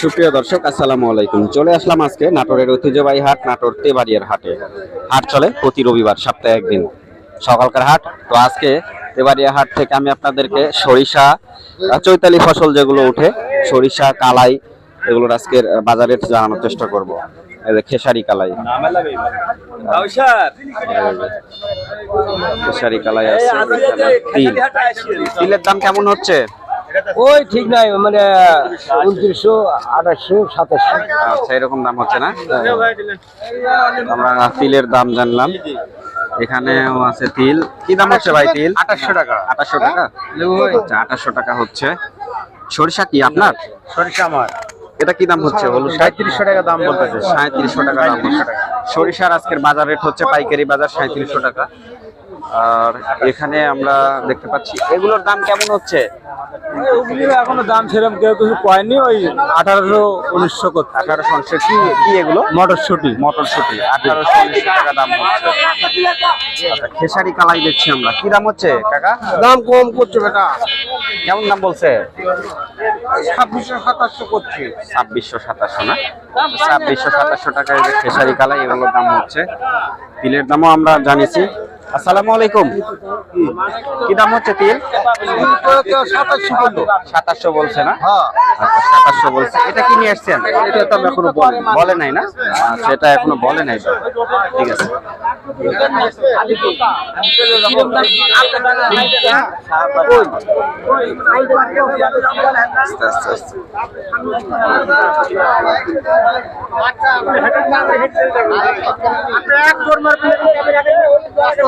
সুপ্রিয় দর্শক, আসসালামু আলাইকুম। চলে আসলাম আজকে নাটোরের ঐতিহ্যবাহী হাট, নাটোর তেবাড়িয়ার হাটে। হাট চলে প্রতি রবিবার, সপ্তাহে একদিন। সকালকার হাট, তো আজকে তেবাড়িয়া হাট থেকে আমি আপনাদেরকে সরিষা চৈতালি ফসল যেগুলো উঠে সরিষা, কালাই, এগুলোর আজকের বাজারে জানানোর চেষ্টা করব। খেসারি কালাই। খেসারি কালাই আছে তিল। তিলের দাম কেমন হচ্ছে? ওই ঠিক নাই মানে উনত্রিশশো আঠাশশো সাতাশশো। আচ্ছা এরকম দাম হচ্ছে না? আমরা তিলের দাম জানলাম। এখানেও আছে তিল। কি দাম হচ্ছে ভাই তিল? আঠাশশো টাকা। আঠাশশো টাকা? আচ্ছা আঠাশশো টাকা হচ্ছে। সরিষা কি আপনার? সরিষা আমার। এটা কি দাম হচ্ছে? হলুদ সাঁত্রিশশো টাকা দাম বলতেছে। সাঁত্রিশশো টাকা দাম হচ্ছে। সরিষার আজকের বাজার রেট হচ্ছে পাইকারি বাজার সাঁত্রিশশো টাকা। আর এখানে আমরা দেখতে পাচ্ছি এগুলোর দাম কেমন হচ্ছে? এখনও দাম সেরকম কেউ কিছু কয়নি ওই আঠারোশো উনিশশো করতে আঠারোশো উনষাট কি কি এগুলো? মটরশুটি। মটরশুটি আঠারোশো উনিশশো টাকা দাম হচ্ছে। আচ্ছা, খেসারি কালাই দেখছি আমরা কি দাম হচ্ছে কাকা? দাম কম করছে বেটা। কেমন দাম বলছে? ছাব্বিশশো সাতাশশো করছে। ছাব্বিশশো সাতাশশো না? ছাব্বিশশো সাতাশশো টাকায় খেসারি কালাই এগুলোর দাম হচ্ছে। তিলের দামও আমরা জানিছি আসসালামু আলাইকুম। কি দাম হচ্ছে তিল? সাতাশশো বলছে না? হ্যাঁ। আচ্ছা সাতাশশো বলছে। এটা কি নিয়ে এসছেন এটা তো আমি এখনও বলি বলে নাই না? আচ্ছা এটা এখনও বলে নাই ঠিক আছে। আস্তে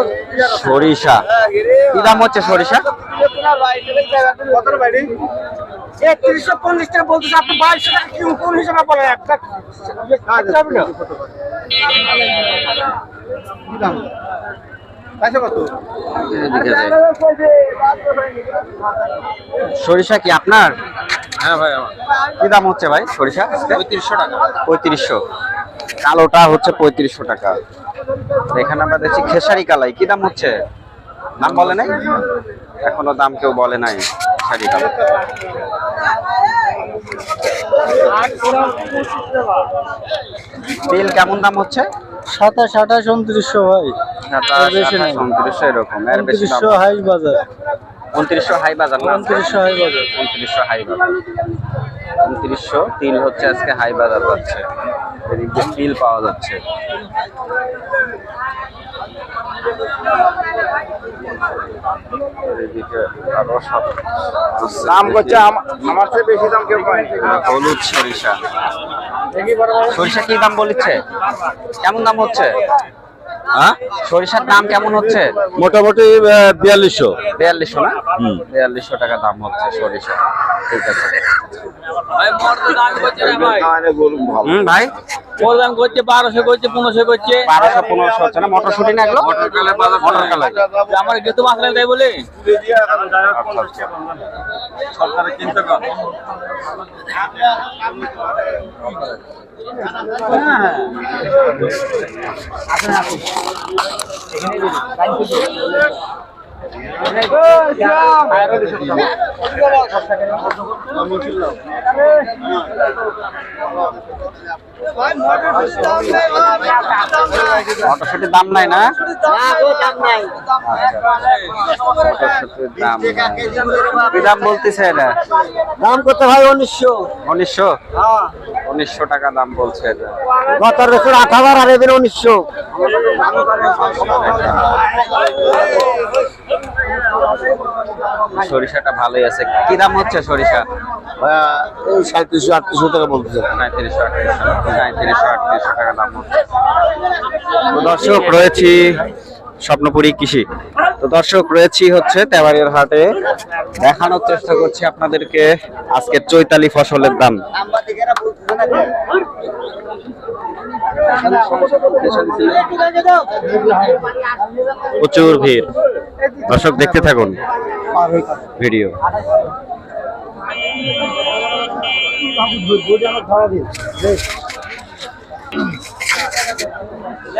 সরিষা। কি দাম হচ্ছে সরিষা? একত্রিশশো পঞ্চাশ টাকা বলতেছে আপনি বাইশশো টাকা কি কোন হিসাবে বলেন? একটা যাবে না এদিকে যাই। সরিষা কি আপনার? হ্যাঁ ভাই আমার। কি দাম হচ্ছে ভাই সরিষা পঁয়ত্রিশশো টাকা। পঁয়ত্রিশশো। কালোটা হচ্ছে পঁয়ত্রিশশো টাকা। এখানে আমরা দেখছি খেসারি কালাই। কি দাম হচ্ছে? দাম বলে নাই? এখনও দাম কেউ বলে নাই খেসারি কালাই। তেল কেমন দাম হচ্ছে? সাতাশ আঠাশ উনত্রিশশো ভাই। উনত্রিশশো এরকম এর বেশি হাই বাজার। উনত্রিশশো হাই বাজার উনত্রিশশো হাই বাজার। উনত্রিশশো হাই বাজার। উনত্রিশশো তিল হচ্ছে আজকে হাই বাজার যাচ্ছে। এদিক দিয়ে তিল পাওয়া যাচ্ছে। এদিকে আরও সব দাম করছে আমার থেকে বেশি দাম কেউ হলুদ সরিষা। সরিষা কি দাম বলিচ্ছে কেমন দাম হচ্ছে? হ্যাঁ? সরিষার দাম কেমন হচ্ছে? মোটামুটি বিয়াল্লিশশো। বিয়াল্লিশশো না? বিয়াল্লিশশো টাকা দাম হচ্ছে সরিষা। ঠিক আছে ভাই? ওর দাম করছে বারোশো করছে পনেরোশো করছে বারোশো পনেরোশো হচ্ছে না? মটরশুটি না এগুলো? আমার গেতু মাসলে তাই বলে মটরশুটির দাম নাই না? আচ্ছা দাম বলতেছে দাম করতে ভাই উনিশশো উনিশশো উনিশশো টাকা দাম বলছে গত বছর আঠাবার আর এবার উনিশশো। সরিষাটা ভালোই আছে। কি দাম হচ্ছে সরিষা? সাঁত্রিশশো আটত্রিশশো টাকা বলতেছে। সাঁত্রিশশো আটত্রিশশো সাঁত্রিশশো আটত্রিশশো টাকা দাম হচ্ছে। তো দর্শক রয়েছি স্বপ্নপুরী কৃষি। তো দর্শক রয়েছি হচ্ছে তেবাড়িয়ার হাটে। দেখানোর চেষ্টা করছি আপনাদেরকে আজকের চৈতালি ফসলের দাম। প্রচুর ভিড়। দর্শক দেখতে থাকুন ভিডিও।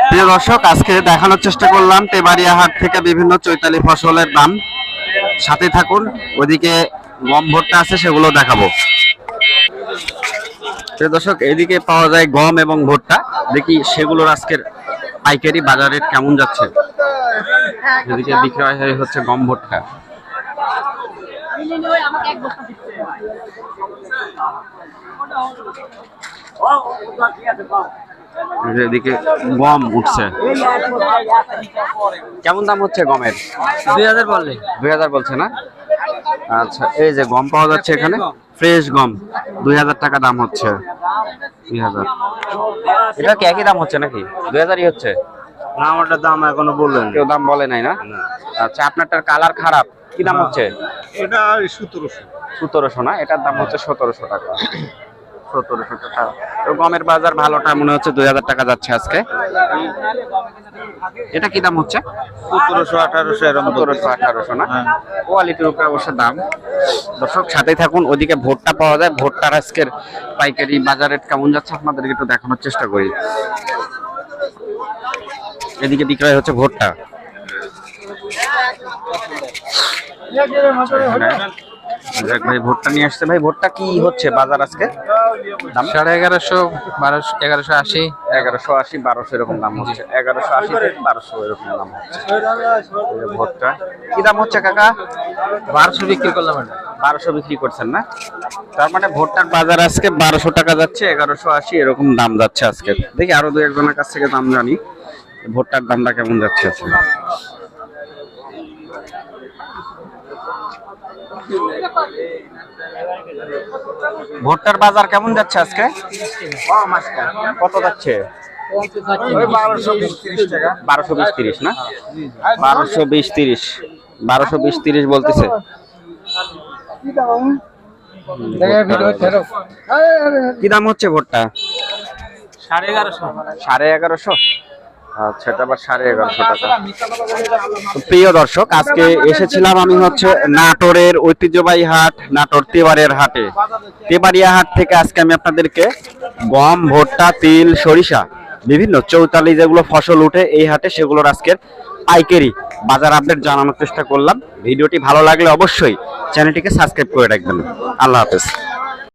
প্রিয় দর্শক, আজকে দেখানোর চেষ্টা করলাম তেবাড়িয়া হাট থেকে বিভিন্ন চৈতালি ফসলের দাম। সাথে থাকুন, ওদিকে গম আছে, সেগুলো দেখাবো। প্রিয় দর্শক এদিকে পাওয়া যায় গম এবং ভুট্টা। দেখি সেগুলোর আজকের পাইকারি বাজার রেট কেমন যাচ্ছে? এদিকে বিক্রয় হয় হচ্ছে গম ভুট্টা। এদিকে গম উঠছে। কেমন দাম হচ্ছে গমের? দুই হাজার বললে। দুই হাজার বলছে না? আচ্ছা এই যে গম পাওয়া যাচ্ছে এখানে? ফ্রেশ গম। দুই হাজার টাকা দাম হচ্ছে। দুই হাজার। এটা কি একই দাম হচ্ছে নাকি? দুই হাজারই হচ্ছে? না আমারটা দাম এখনও বললেন। কেউ দাম বলে নাই না? আচ্ছা আপনারটার কালার খারাপ। কি দাম হচ্ছে? এটা সতেরোশো। সতেরোশো না? এটার দাম হচ্ছে সতেরোশো টাকা। সতেরোশো টাকা। তো গমের বাজার ভালোটা মনে হচ্ছে দুই হাজার টাকা যাচ্ছে আজকে। এটা কি দাম হচ্ছে? সতেরোশো আঠারোশো এরকম সতেরোশো আঠারোশো না? কোয়ালিটির উপরে অবশ্য দাম। দর্শক সাথেই থাকুন ওদিকে ভোটটা পাওয়া যায়। ভোটটার আজকের পাইকারি বাজার রেট কেমন যাচ্ছে আপনাদেরকে একটু দেখানোর চেষ্টা করি। এদিকে বিক্রয় হচ্ছে ভোটটা। যাক ভাই ভোটটা নিয়ে আসছে। ভাই ভোটটা কি হচ্ছে বাজার আজকে? দাম? সাড়ে এগারোশো বারোশো এগারোশো আশি। এগারোশো আশি বারোশো এরকম দাম হচ্ছে। এগারোশো আশি থেকে বারোশো এরকম দাম হচ্ছে। ভোটটা। কি দাম হচ্ছে কাকা? বারোশো বিক্রি করলাম এটা। বারোশো বিক্রি করছেন না? তার মানে ভোটটার বাজার আজকে বারোশো টাকা যাচ্ছে এগারোশো আশি এরকম দাম যাচ্ছে আজকে। দেখি আরও দু একজনের কাছ থেকে দাম জানি। ভোটটার দামটা কেমন যাচ্ছে আজকে? ভোটটার বাজার কেমন যাচ্ছে আজকে? কত যাচ্ছে? বারোশো বিশ তিরিশ টাকা বারোশো বিশ তিরিশ না? বারোশো বিশ তিরিশ। বারোশো বিশ তিরিশ বলতেছে। কি দাম হচ্ছে ভোটটা? সাড়ে এগারোশো। সাড়ে এগারোশো? আচ্ছা এটা আবার সাড়ে এগারোশো টাকা। প্রিয় দর্শক, আজকে এসেছিলাম আমি হচ্ছে নাটোরের ঐতিহ্যবাহী হাট, নাটোর তেবারের হাটে। তেবারিয়া হাট থেকে আজকে আমি আপনাদেরকে গম, ভুট্টা, তিল, সরিষা, বিভিন্ন চৌতালি যেগুলো ফসল উঠে এই হাটে সেগুলোর আজকের পাইকারি বাজার আপডেট জানানোর চেষ্টা করলাম। ভিডিওটি ভালো লাগলে অবশ্যই চ্যানেলটিকে সাবস্ক্রাইব করে রাখবেন। আল্লাহ হাফেজ।